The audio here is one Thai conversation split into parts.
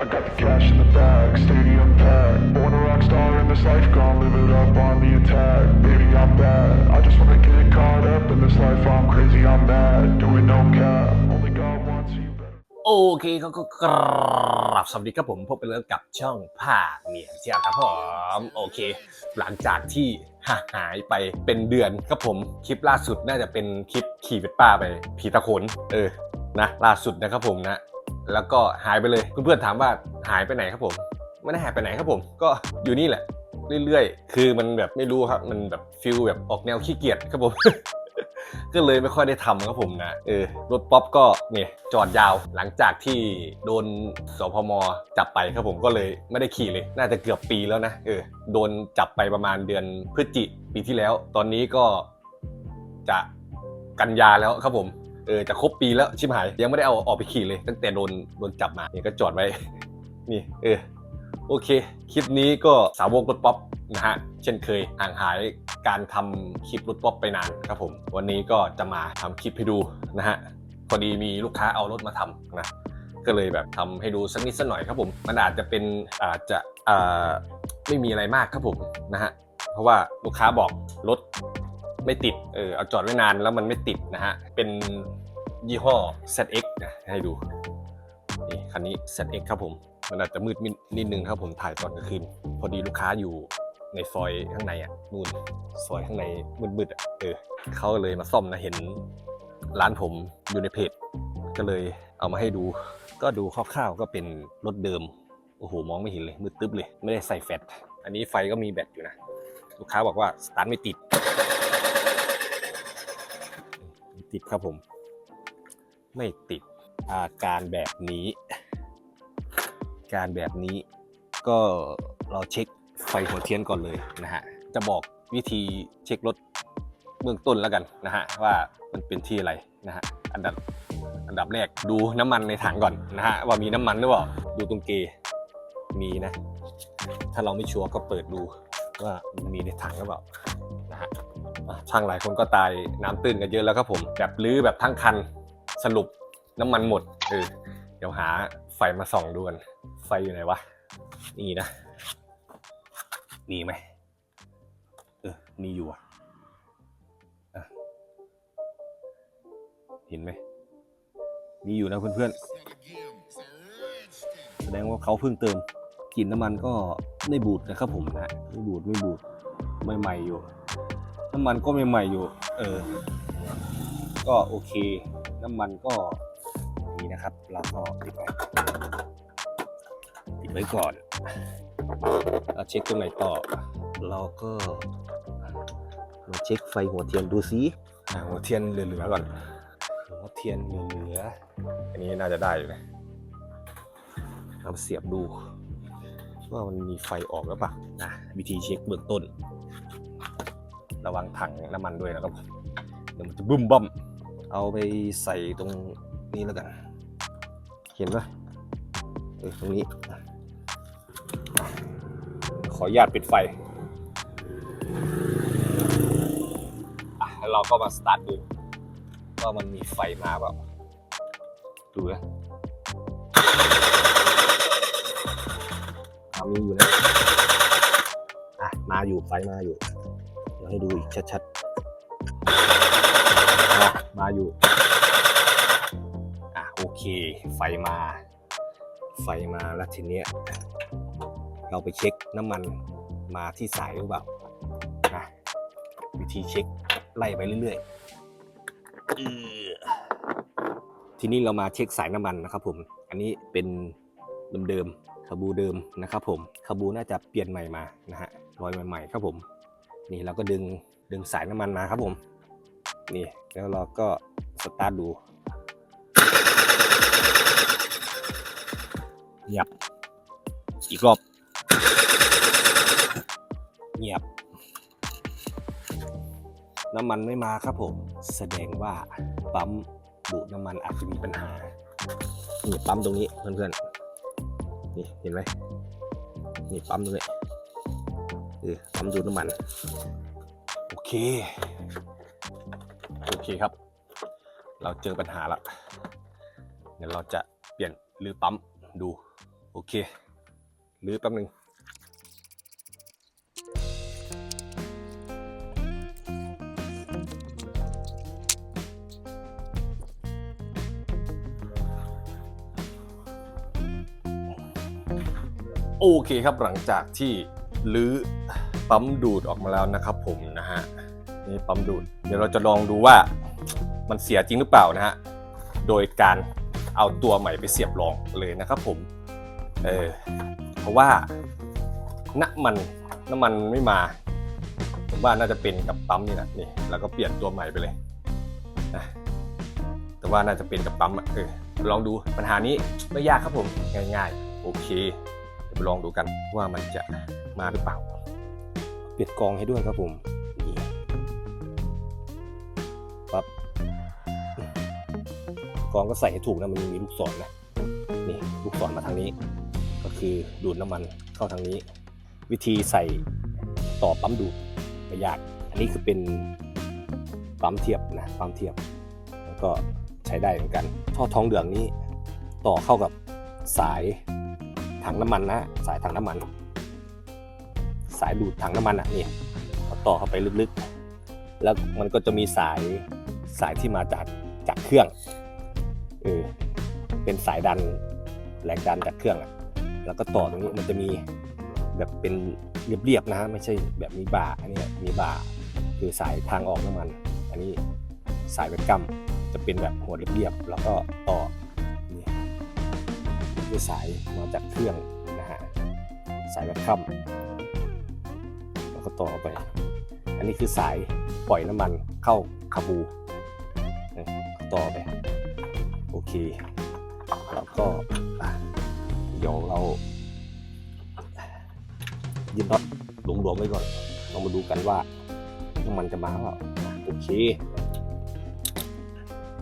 I got the cash in the bag, stadium packed. Born a rock star in this life, gonna live it up on the attack. Baby, I'm bad. I just wanna get caught up in this life. I'm crazy, I'm mad. Doing no cap. Only God wants you โอเคก็ก็กราบสวัสดีครับผมพบกันแล้วกับช่องผ่าเมียเจียครับผมโอเค หลังจากที่หางหายไปเป็นเดือนครับผมคลิปล่าสุดน่าจะเป็นคลิปขี่เป็ดป้าไปผีตะขนเออนะล่าสุดนะครับผมนะ แล้วก็หายไปเลยเพื่อนๆถามว่าหายไปไหนครับผมไม่ได้หายไปไหนครับผม ก็อยู่นี่แหละ เรื่อยๆ คือมันแบบไม่รู้ครับมันแบบฟิลแบบออกแนวขี้เกียจครับผมก็เลยไม่ค่อยได้ทำครับผมนะเออรถป๊อปก็เนี่ยจอดยาวหลังจากที่โดนสพมจับไปครับผมก็เลยไม่ได้ขี่เลย น่าจะเกือบปีแล้วนะเออโดนจับไปประมาณเดือนพฤศจิปีที่แล้ว ตอนนี้ก็จะกันยาแล้วครับผม เออจะครบปีแล้วชิบหาย ยังไม่ได้เอาออกไปขี่เลย ตั้งแต่โดนโดนจับมาเนี่ยก็จอดไว้ นี่เออโอเค คลิปนี้ก็สาวกรถป๊อปนะฮะ เช่นเคยห่างหายการทำคลิปรถป๊อปไปนานครับผม วันนี้ก็จะมาทำคลิปให้ดูนะฮะ พอดีมีลูกค้าเอารถมาทำนะ ก็เลยแบบทำให้ดูสักนิดสักหน่อยครับผม มันอาจจะเป็นอาจจะไม่มีอะไรมากครับผมนะฮะ เพราะว่าลูกค้าบอกรถไม่ติด เออเอาจอดไว้นานแล้วมันไม่ติดนะฮะ เป็น ยี่ห้อ ZX นะให้ดู นี่คันนี้ ZX ครับผม มันอาจจะมืดนิดนิดนึงครับผมถ่ายตอนกลางคืน พอดีลูกค้าอยู่ในซอยข้างในอะนู่นซอยข้างในมืดๆอะเออเขาเลยมาซ่อมนะเห็นร้านผมอยู่ในเพจ ก็เลยเอามาให้ดู ก็ดูคร่าวๆก็เป็นรถเดิม โอ้โหมองไม่เห็นเลยมืดตึ๊บเลย ไม่ได้ใส่แฟลชอันนี้ไฟก็มีแบตอยู่นะ ลูกค้าบอกว่าสตาร์ทไม่ติด ติดครับผม ไม่ติดอาการแบบนี้ การแบบนี้ก็เราเช็คไฟหัวเทียนก่อนเลยนะฮะ จะบอกวิธีเช็ครถเบื้องต้นแล้วกันนะฮะว่ามันเป็นที่อะไรนะฮะอันดับอันดับแรกดูน้ำมันในถังก่อนนะฮะว่ามีน้ำมันหรือเปล่าดูตรงเกมีนะ ถ้าเราไม่ชัวร์ก็เปิดดูว่ามีในถังหรือเปล่านะฮะอะช่างหลายคนก็ตายน้ำตื้นกันเยอะแล้วครับผมแบบลื้อแบบทั้งคัน สรุปน้ำมันหมดเออเดี๋ยวหาไฟมาส่องดูกันไฟอยู่ไหนวะ นี่นะ มีไหมเออมีอยู่อะเห็นไหม มีอยู่นะเพื่อนๆ แสดงว่าเขาเพิ่งเติมกลิ่นน้ำมันก็ไม่บูดนะครับผมนะไม่บูดไม่บูดใหม่ๆอยู่ น้ำมันก็ใหม่ๆอยู่ เออ ก็โอเค น้ำมันก็นี่นะครับ เราก็ติดไว้ติดไว้ก่อนเราเช็คตรงไหนต่อ เราก็มาเช็คไฟหัวเทียนดูซิอ่าหัวเทียนเหลือๆก่อนหัวเทียนเหลือๆอันนี้น่าจะได้อยู่นะเราเสียบดูว่ามันมีไฟออกหรือเปล่านะวิธีเช็คเบื้องต้น ระวังถังน้ำมันด้วยนะครับเดี๋ยวมันจะบึ้มบ้อม เอาไปใส่ตรงนี้แล้วกัน เห็นปะเออตรงนี้ ขออนุญาตปิดไฟอะแล้วเราก็มาสตาร์ทดูว่ามันมีไฟมาเปล่าดูนะมีอยู่นะอะมาอยู่ไฟมาอยู่ เดี๋ยวให้ดูอีกชัดๆ มาอยู่ อะโอเค ไฟมา ไฟมาแล้วทีเนี้ย เราไปเช็คน้ำมันมาที่สายหรือเปล่านะวิธีเช็คไล่ไปเรื่อยๆทีนี้เรามาเช็คสายน้ำมันนะครับผม อันนี้เป็นเดิมๆคาบูเดิมนะครับผมคาบูน่าจะเปลี่ยนใหม่มานะฮะรอยใหม่ๆครับผม นี่เราก็ดึงดึงสายน้ำมันมาครับผม นี่ แล้วเราก็สตาร์ทดูเงียบ อีกรอบ เงียบ น้ำมันไม่มาครับผม แสดงว่าปั๊มดูดน้ำมันอาจจะมีปัญหา นี่ปั๊มตรงนี้เพื่อนๆ นี่เห็นไหมนี่ปั๊มตรงนี้เออปั๊มดูดน้ำมัน โอเค โอเคครับ เราเจอปัญหาแล้วเดี๋ยวเราจะเปลี่ยนหรือปั๊มดู โอเคหรือแป๊บหนึงโอเคครับหลังจากที่ลื้อปั๊มดูดออกมาแล้วนะครับผมนะฮะ นี่ปั๊มดูด เดี๋ยวเราจะลองดูว่ามันเสียจริงหรือเปล่านะฮะ โดยการเอาตัวใหม่ไปเสียบรองเลยนะครับผม เออ เพราะว่าน้ำมันน้ำมันไม่มา ผมว่าน่าจะเป็นกับปั๊มนี่นะนี่แล้วก็เปลี่ยนตัวใหม่ไปเลยนะแต่ว่าน่าจะเป็นกับปั๊มเออลองดูปัญหานี้ไม่ยากครับผมง่ายๆ โอเคเดี๋ยวไปลองดูกันว่ามันจะมาหรือเปล่า เปลี่ยนกองให้ด้วยครับผม กองก็ใส่ให้ถูกนะมันมีลูกศรนะนี่ลูกศรมาทางนี้ ก็คือดูดน้ำมันเข้าทางนี้ วิธีใส่ต่อปั๊มดูดไม่ยาก อันนี้คือเป็นปั๊มเทียบนะปั๊มเทียบแล้วก็ใช้ได้เหมือนกันท่อทองเหลืองนี้ต่อเข้ากับสายถังน้ำมันนะ สายถังน้ำมัน สายดูดถังน้ำมันอะนี่ต่อเข้าไปลึกๆ แล้วมันก็จะมีสายสายที่มาจากจากเครื่อง เออเป็นสายดันแรงดันจากเครื่องอะแล้วก็ต่อตรงนี้มันจะมีแบบเป็นเรียบๆนะฮะไม่ใช่แบบมีบ่าอันนี้มีบ่าคือสายทางออกน้ำมัน อันนี้สายแบบกัมจะเป็นแบบหัวเรียบๆแล้วก็ต่อนี่ด้วยสายมาจากเครื่องนะฮะสายแบบค่ำแล้วก็ต่อไป อันนี้คือสายปล่อยน้ำมันเข้าคาบูต่อไป เคแล้วก็เดี๋ยวเรายึดน็อตหลวมๆไว้ก่อนเรามาดูกันว่าน้ำมันจะมาเปล่าโอเค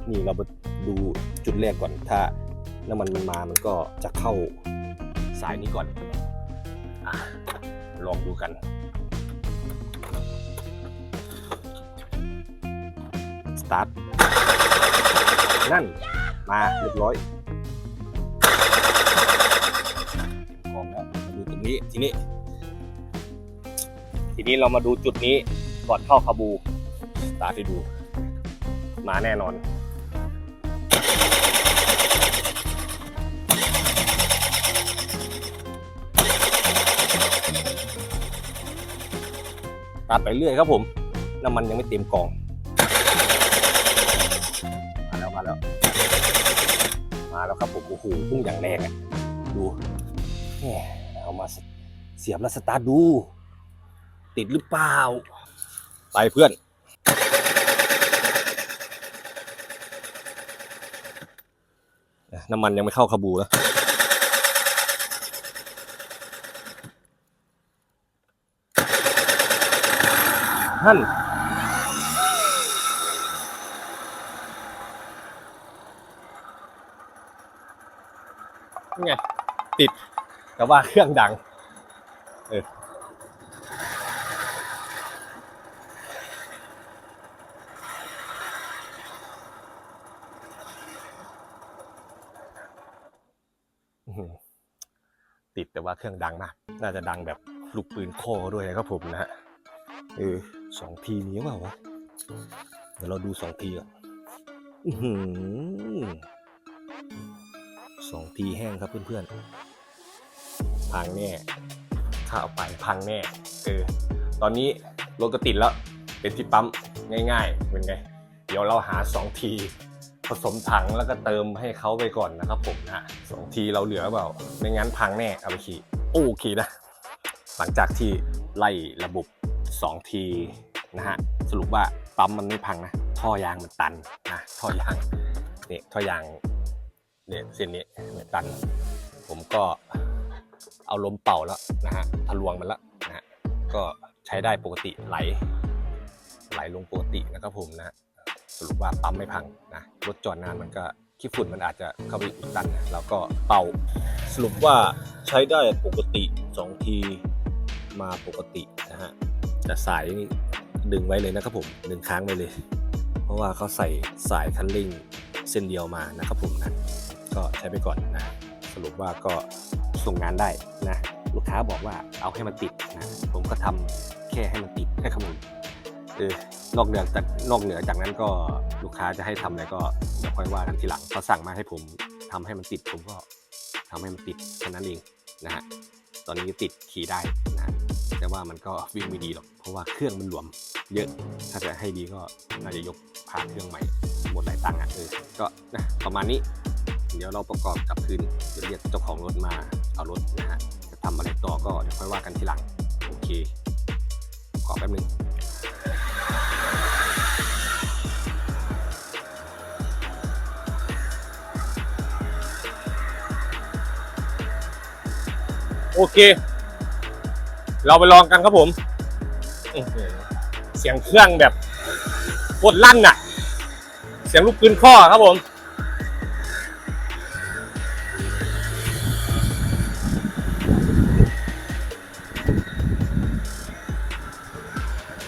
นี่เรามาดูจุดแรกก่อน ถ้าน้ำมันมันมามันก็จะเข้าสายนี้ก่อนอลองดูกันสตาร์ทนั่น มาเรียบร้อยกองแล้วมาดูตรงนี้ทีนี้ ทีนี้เรามาดูจุดนี้ก่อนเข้าคาบูตาร์ทให้ดู มาแน่นอนตัดไปเรื่อยครับผม น้ำมันยังไม่เต็มกอง มาแล้วครับผมโอ้โหพุ่งอย่างแรงอะดูแหมเอามาเสียบแล้วสตาร์ทดู ติดหรือเปล่า ไปเพื่อน น้ำมันยังไม่เข้าคาบูนะท่าน นี่ไงติด แต่ว่าเครื่องดังเอออื้อติดแต่ว่าเครื่องดังมาก น่าจะดังแบบลูกปืนโคด้วยนะครับผมนะฮะ เออสองทีมีหรือเปล่าวะ เดี๋ยวเราดูสองทีก่อนอื้อหือ สองทีแห้งครับเพื่อนๆ พังแน่ ถ้าเอาไปพังแน่ เออ ตอนนี้รถก็ติดแล้ว เป็นที่ปั๊มง่ายๆ เป็นไง เดี๋ยวเราหาสองทีผสมถังแล้วก็เติมให้เขาไปก่อนนะครับผมนะสองทีเราเหลือเปล่า ไม่งั้นพังแน่เอาไปขี่โอเคนะ หลังจากที่ไล่ระบบ 2 ทีนะฮะ สรุปว่าปั๊มมันไม่พังนะ ท่อยางมันตันนะ ท่อยาง เนี่ยท่อยาง เนี่ยเส้นนี้เนี่ยตัน ผมก็เอาลมเป่าแล้วนะฮะทะลวงมันแล้วนะฮะก็ใช้ได้ปกติไหล ไหลลงปกตินะครับผมนะสรุปว่าปั๊มไม่พังนะรถจอดนานมันก็ขี้ฝุ่นมันอาจจะเข้าไปอุดตันนะแล้วก็เป่า สรุปว่าใช้ได้ปกติ 2 ทีมาปกตินะฮะแต่สายนี่ดึงไว้เลยนะครับผมดึงค้างไว้เลย เพราะว่าเขาใส่สายคันเร่งเส้นเดียวมานะครับผมนะ ก็ใช้ไปก่อนนะสรุปว่าก็ส่งงานได้นะลูกค้าบอกว่าเอาให้มันติดนะผมก็ทำแค่ให้มันติดแค่ขมุนเออนอกเหนือจากนอกเหนือจากนั้นก็ลูกค้าจะให้ทำอะไรก็เดี๋ยวค่อยว่ากันทีหลังเขาสั่งมาให้ผมทำให้มันติดผมก็ทำให้มันติดแค่นั้นเองนะฮะตอนนี้ติดขี่ได้นะแต่ว่ามันก็วิ่งไม่ดีหรอกเพราะว่าเครื่องมันหลวมเยอะถ้าจะให้ดีก็น่าจะยกผ่าเครื่องใหม่หมดหลายตังค์อะเออก็นะประมาณนี้ เดี๋ยวเราประกอบกลับคืนเดี๋ยวเรียกเจ้าของรถมาเอารถนะฮะจะทำอะไรต่อก็เดี๋ยวค่อยว่ากันทีหลังโอเคขอแป๊บนึงโอเค เราไปลองกันครับผมอื้อหือเสียงเครื่องแบบโคตรลั่นน่ะ เสียงลูกปืนข้อครับผม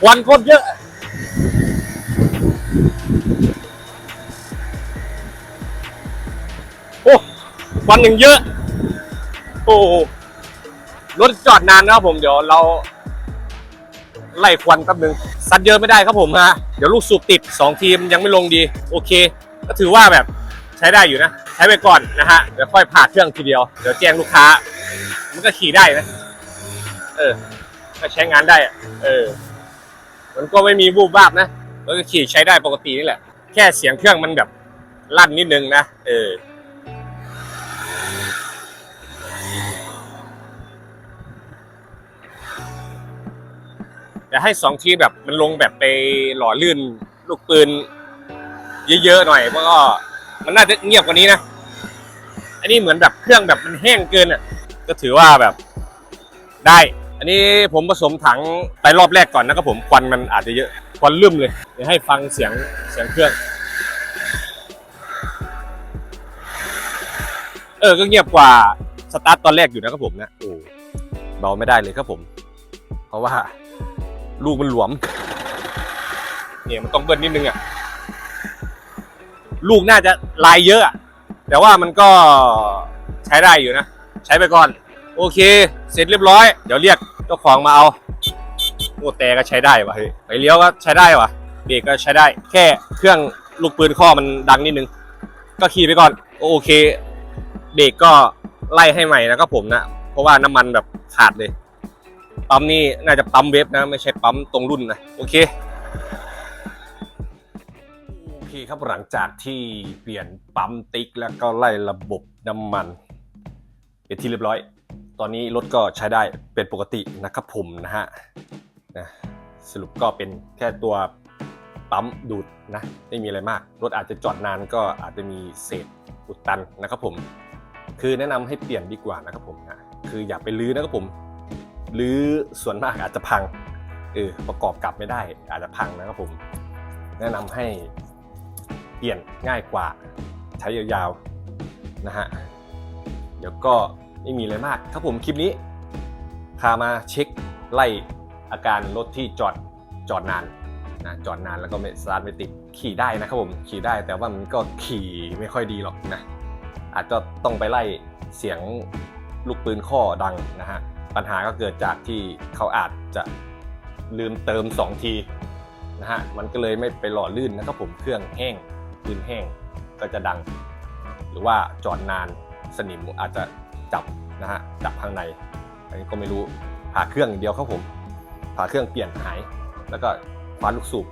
วันโคตรเยอะ โอ้วันอย่งเยอะ โอ้รถจอดนานนะครับผมเดี๋ยวเรา ไล่ควันแป๊บนึงซัดเยอะไม่ได้ครับผมฮะเดี๋ยวลูกสูบติด 2 ทีมยังไม่ลงดี โอเค ก็ถือว่าแบบใช้ได้อยู่นะ ใช้ไปก่อนนะฮะเดี๋ยวค่อยผ่าเครื่องทีเดียว เดี๋ยวแจ้งลูกค้า มันก็ขี่ได้นะ เออก็ใช้งานได้อะเออ มันก็ไม่มีวูบวาบนะมันก็ขี่ใช้ได้ปกตินี่แหละ แค่เสียงเครื่องมันแบบลั่นนิดนึงนะ เออ แต่ให้สองทีแบบมันลงแบบไปหล่อลื่นลูกปืน เยอะๆหน่อยมันก็มันน่าจะเงียบกว่านี้นะ อันนี้เหมือนแบบเครื่องแบบมันแห้งเกินอะ ก็ถือว่าแบบได้ อันนี้ผมผสมถังไปรอบแรกก่อนนะครับผมควันมันอาจจะเยอะควันลืมเลยเดี๋ยวให้ฟังเสียงเสียงเครื่อง เออก็เงียบกว่าสตาร์ทตอนแรกอยู่นะครับผมนะโอ้เบาไม่ได้เลยครับผม เพราะว่า ลูกมันหลวม เนี่ยมันต้องเบิ้ลนิดนึงอะลูกน่าจะลายเยอะอะแต่ว่ามันก็ใช้ได้อยู่นะ ใช้ไปก่อน โอเค เสร็จเรียบร้อย เดี๋ยวเรียกเจ้าของมาเอาโอ้แต่ก็ใช้ได้วะเฮ้ยไปเลี้ยวก็ใช้ได้วะเบรกก็ใช้ได้ แค่เครื่องลูกปืนข้อมันดังนิดนึง ก็ขี่ไปก่อนโอเค เบรกก็ไล่ให้ใหม่นะครับผมนะเพราะว่าน้ำมันแบบขาดเลยปั๊มนี่น่าจะปั๊มเวฟนะไม่ใช่ปั๊มตรงรุ่นนะโอเคโอเคครับหลังจากที่เปลี่ยนปั๊มติ๊กแล้วก็ไล่ระบบน้ำมันเป็นที่เรียบร้อย ตอนนี้รถก็ใช้ได้เป็นปกตินะครับผมนะฮะนะสรุปก็เป็นแค่ตัวปั๊มดูดนะไม่มีอะไรมาก รถอาจจะจอดนานก็อาจจะมีเศษอุดตันนะครับผม คือแนะนำให้เปลี่ยนดีกว่านะครับผมนะคืออย่าไปลื้อนะครับผมหรือส่วนมากอาจจะพังเออประกอบกลับไม่ได้ อาจจะพังนะครับผม แนะนำให้เปลี่ยนง่ายกว่าใช้ยาวๆนะฮะเดี๋ยวก็ ไม่มีอะไรมากครับผมคลิปนี้พามาเช็คไล่อาการรถที่จอดจอดนานนะจอดนานแล้วก็ไม่สตาร์ทไม่ติดขี่ได้นะครับผมขี่ได้แต่ว่ามันก็ขี่ไม่ค่อยดีหรอกนะอาจจะต้องไปไล่เสียงลูกปืนข้อดังนะฮะปัญหาก็เกิดจากที่เขาอาจจะลืมเติม 2 ทีนะฮะมันก็เลยไม่ไปหล่อลื่นนะครับผมเครื่องแห้งปืนแห้งก็จะดัง หรือว่าจอดนานสนิมอาจจะ จับนะฮะจับข้างในอันนี้ก็ไม่รู้ผ่าเครื่องอย่างเดียวครับผมผ่าเครื่องเปลี่ยนหาย แล้วก็คว้านลูกสูบ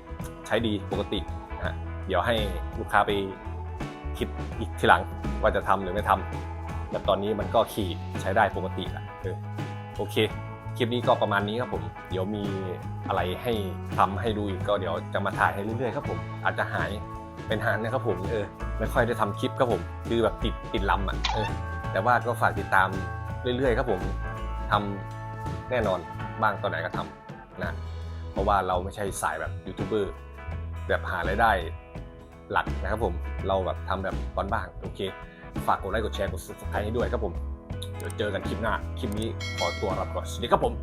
ใช้ดีปกตินะฮะเดี๋ยวให้ลูกค้าไปคิดอีกทีหลังว่าจะทำหรือไม่ทำแต่ตอนนี้มันก็ขี่ใช้ได้ปกติแหละเออโอเค คลิปนี้ก็ประมาณนี้ครับผม เดี๋ยวมีอะไรให้ทำให้ดูอีกก็เดี๋ยวจะมาถ่ายให้เรื่อยๆครับผม อาจจะหายเป็นหานนะครับผม เออ ไม่ค่อยได้ทำคลิปครับผม คือแบบติดติดลำอะ เออ แต่ว่าก็ฝากติดตามเรื่อยๆ ครับผมทำแน่นอนบ้างตอนไหนก็ทำนะเพราะว่าเราไม่ใช่สายแบบยูทูบเบอร์แบบหารายได้หลักนะครับผมเราแบบทำแบบบ้างๆโอเค ฝากกดไลค์กดแชร์กด subscribe ให้ด้วยครับผมเดี๋ยวเจอกันคลิปหน้า คลิปนี้ขอตัวลาไปก่อนสวัสดีครับผม